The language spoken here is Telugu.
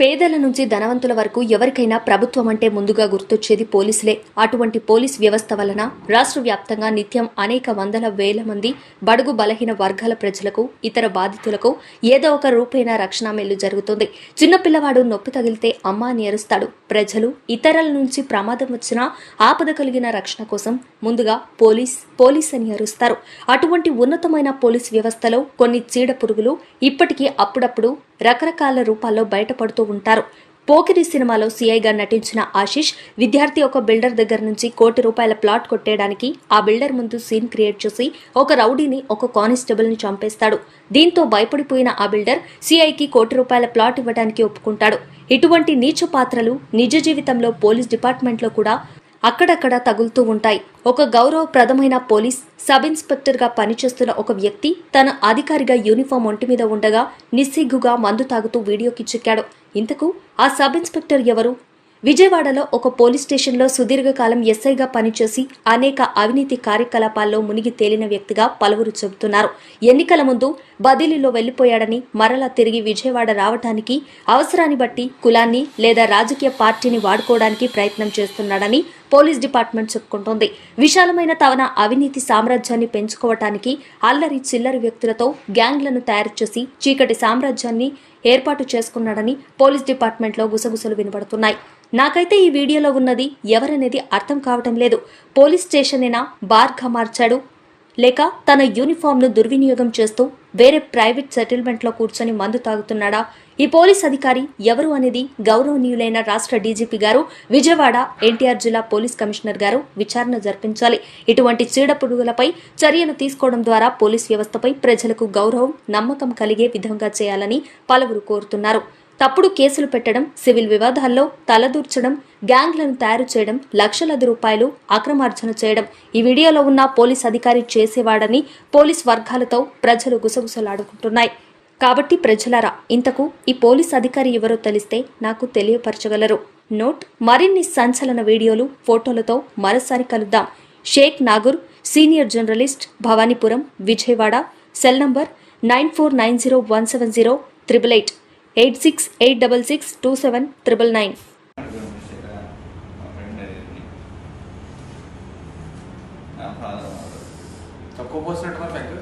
పేదల నుంచి ధనవంతుల వరకు ఎవరికైనా ప్రభుత్వం అంటే ముందుగా గుర్తొచ్చేది పోలీసులే. అటువంటి పోలీస్ వ్యవస్థ వలన రాష్ట్ర వ్యాప్తంగా నిత్యం అనేక వందల వేల మంది బడుగు బలహీన వర్గాల ప్రజలకు ఇతర బాధితులకు ఏదో ఒక రూపేణా రక్షణ మేలు జరుగుతుంది. చిన్నపిల్లవాడు నొప్పి తగిలితే అమ్మ అని అరుస్తాడు. ప్రజలు ఇతరుల నుంచి ప్రమాదం వచ్చినా ఆపద కలిగిన రక్షణ కోసం ముందుగా పోలీస్ పోలీస్ అని అరుస్తారు. అటువంటి ఉన్నతమైన పోలీస్ వ్యవస్థలో కొన్ని చీడ పురుగులు ఇప్పటికీ అప్పుడప్పుడు రకరకాల రూపాల్లో బయటపడుతూ ఉంటారు. పోకిరి సినిమాలో సీఐగా నటించిన ఆశీష్ విద్యార్థి ఒక బిల్డర్ దగ్గర నుంచి కోటి రూపాయల ప్లాట్ కొట్టేయడానికి ఆ బిల్డర్ ముందు సీన్ క్రియేట్ చేసి ఒక రౌడీని ఒక కానిస్టేబుల్ని చంపేస్తాడు. దీంతో భయపడిపోయిన ఆ బిల్డర్ సీఐకి కోటి రూపాయల ప్లాట్ ఇవ్వడానికి ఒప్పుకుంటాడు. ఇటువంటి నీచ పాత్రలు నిజ జీవితంలో పోలీస్ డిపార్ట్మెంట్లో కూడా అక్కడక్కడ తగులుతూ ఉంటాయి. ఒక గౌరవప్రదమైన పోలీస్ సబ్ ఇన్స్పెక్టర్గా పనిచేస్తున్న ఒక వ్యక్తి తన అధికారిగా యూనిఫామ్ ఒంటి మీద ఉండగా నిస్సిగ్గుగా మందు తాగుతూ వీడియోకి చిక్కాడు. ఇంతకు ఆ సబ్ ఇన్స్పెక్టర్ ఎవరు? విజయవాడలో ఒక పోలీస్ స్టేషన్లో సుదీర్ఘకాలం ఎస్ఐగా పనిచేసి అనేక అవినీతి కార్యకలాపాల్లో మునిగి తేలిన వ్యక్తిగా పలువురు చెబుతున్నారు. ఎన్నికల ముందు బదిలీలో వెళ్ళిపోయాడని మరలా తిరిగి విజయవాడ రావటానికి అవసరాన్ని బట్టి కులాన్ని లేదా రాజకీయ పార్టీని వాడుకోవడానికి ప్రయత్నం చేస్తున్నాడని పోలీస్ డిపార్ట్మెంట్ చెప్పుకుంటోంది. విశాలమైన తవన అవినీతి సామ్రాజ్యాన్ని పెంచుకోవటానికి అల్లరి చిల్లరి వ్యక్తులతో గ్యాంగ్లను తయారు చేసి చీకటి సామ్రాజ్యాన్ని ఏర్పాటు చేసుకున్నాడని పోలీస్ డిపార్ట్మెంట్లో గుసగుసలు వినబడుతున్నాయి. నాకైతే ఈ వీడియోలో ఉన్నది ఎవరనేది అర్థం కావటం లేదు. పోలీస్ స్టేషనేనా బార్గా మార్చాడు లేక తన యూనిఫామ్ను దుర్వినియోగం చేస్తూ వేరే ప్రైవేట్ సెటిల్మెంట్లో కూర్చొని మందు తాగుతున్నాడా? ఈ పోలీస్ అధికారి ఎవరు అనేది గౌరవనీయులైన రాష్ట్ర డీజీపీ గారు విజయవాడ ఎన్టీఆర్ జిల్లా పోలీస్ కమిషనర్ గారు విచారణ జరిపించాలి. ఇటువంటి చీడ పురుగులపై చర్యలు తీసుకోవడం ద్వారా పోలీస్ వ్యవస్థపై ప్రజలకు గౌరవం నమ్మకం కలిగే విధంగా చేయాలని పలువురు కోరుతున్నారు. తప్పుడు కేసులు పెట్టడం సివిల్ వివాదాల్లో తలదూర్చడం గ్యాంగ్లను తయారు చేయడం లక్షలాది రూపాయలు అక్రమార్జన చేయడం. ఈ వీడియోలో ఉన్న పోలీస్ అధికారి చేసేవాడని పోలీస్ వర్గాలతో ప్రజలు గుసగుసలాడుకుంటున్నాయి. కాబట్టి ప్రజలారా ఇంతకు ఈ పోలీస్ అధికారి ఎవరో తెలిస్తే నాకు తెలియపరచగలరు. నోట్ మరిన్ని సంచలన వీడియోలు ఫోటోలతో మరోసారి కలుద్దాం. Shaik Nagur senior journalist Bhavanipuram Vijayawada cell number nine four nine zero one seven zero triple eight. Eight six eight double six two seven triple nine. తక్కువ పోసినట్టు